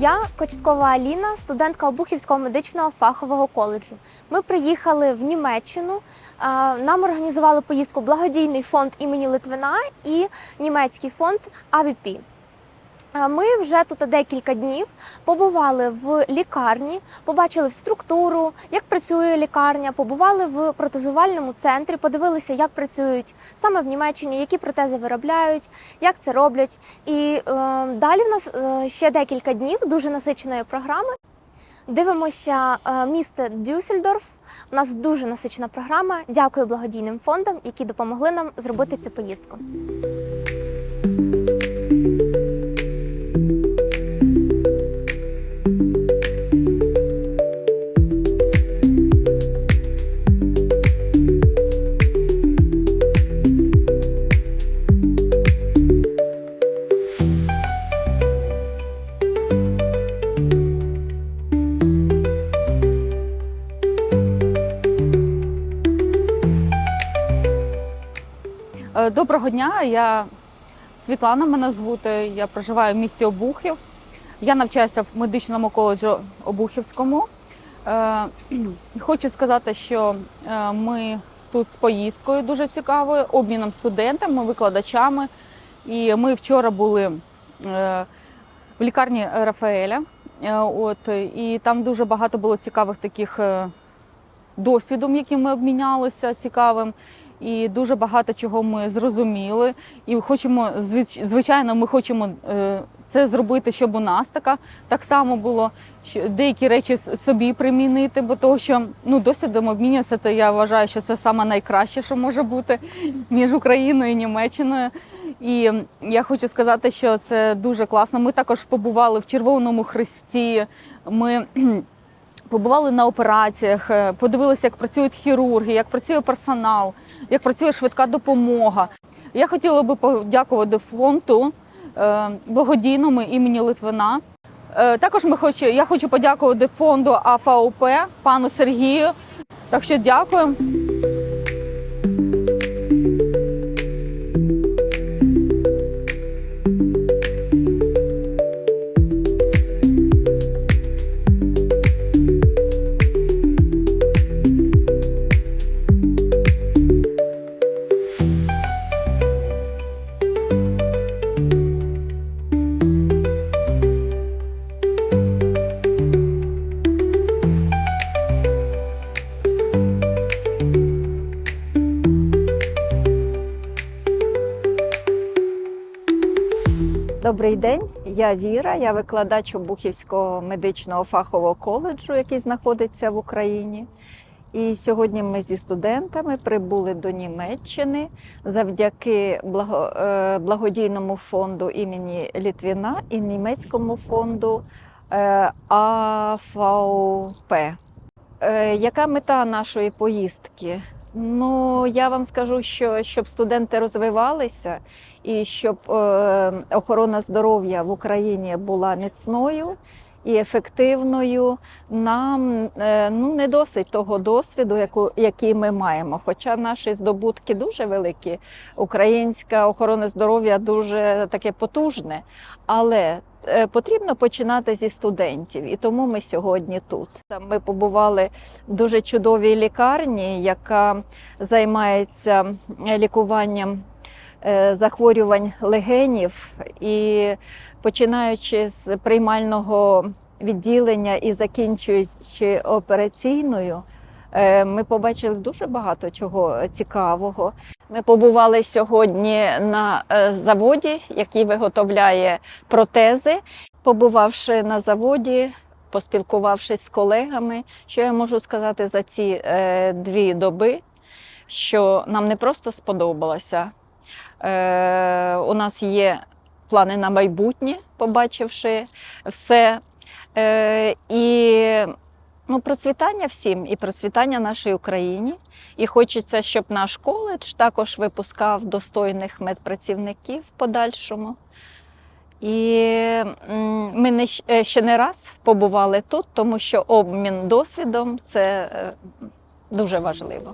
Я Кочеткова Аліна, студентка Обухівського медичного фахового коледжу. Ми приїхали в Німеччину. Нам організували поїздку благодійний фонд імені Литвина і німецький фонд АВП. Ми вже тут декілька днів побували в лікарні, побачили структуру, як працює лікарня, побували в протезувальному центрі, подивилися, як працюють саме в Німеччині, які протези виробляють, як це роблять. І е, далі в нас е, ще декілька днів дуже насиченої програми. Дивимося е, місто Дюссельдорф. У нас дуже насичена програма. Дякую благодійним фондам, які допомогли нам зробити цю поїздку. Доброго дня, я Світлана, мене звути. Я проживаю в місті Обухів. Я навчаюся в медичному коледжі Обухівському. Е, Хочу сказати, що е, ми тут з поїздкою дуже цікавою, обміном студентами, викладачами. І ми вчора були е, в лікарні Рафаеля. Е, От, і там дуже багато було цікавих таких е, досвідом, яким ми обмінялися цікавим. І дуже багато чого ми зрозуміли. І хочемо, звич- звичайно, ми хочемо е, це зробити, щоб у нас така так само було, деякі речі собі примінити, бо того, що ну, досвідом обмінюватися, то я вважаю, що це саме найкраще, що може бути між Україною і Німеччиною. І я хочу сказати, що це дуже класно. Ми також побували в Червоному Хресті. Ми Побували на операціях, е, подивилися, як працюють хірурги, як працює персонал, як працює швидка допомога. Я хотіла би подякувати фонду е, благодійному імені Литвина. Е, Також ми хочу, я хочу подякувати фонду АФАУП, пану Сергію. Так що дякую. Добрий день, я Віра, я викладач Обухівського медичного фахового коледжу, який знаходиться в Україні. І сьогодні ми зі студентами прибули до Німеччини завдяки е, благодійному фонду імені Літвіна і німецькому фонду е, АФАУП. Е, Яка мета нашої поїздки? Ну, я вам скажу, що щоб студенти розвивалися і щоб е, охорона здоров'я в Україні була міцною і ефективною, нам е, ну, не досить того досвіду, яку, який ми маємо. Хоча наші здобутки дуже великі, українська охорона здоров'я дуже таке потужне, але е, потрібно починати зі студентів, і тому ми сьогодні тут. Ми побували в дуже чудовій лікарні, яка займається лікуванням е, захворювань легенів, і починаючи з приймального відділення і закінчуючи операційною. Е, Ми побачили дуже багато чого цікавого. Ми побували сьогодні на е, заводі, який виготовляє протези. Побувавши на заводі, поспілкувавшись з колегами, що я можу сказати за ці е, дві доби, що нам не просто сподобалося. Е, у нас є плани на майбутнє, побачивши все. Е, і ну, процвітання всім, і процвітання нашій Україні. І хочеться, щоб наш коледж також випускав достойних медпрацівників в подальшому. І ми не, е, ще не раз побували тут, тому що обмін досвідом це дуже важливо.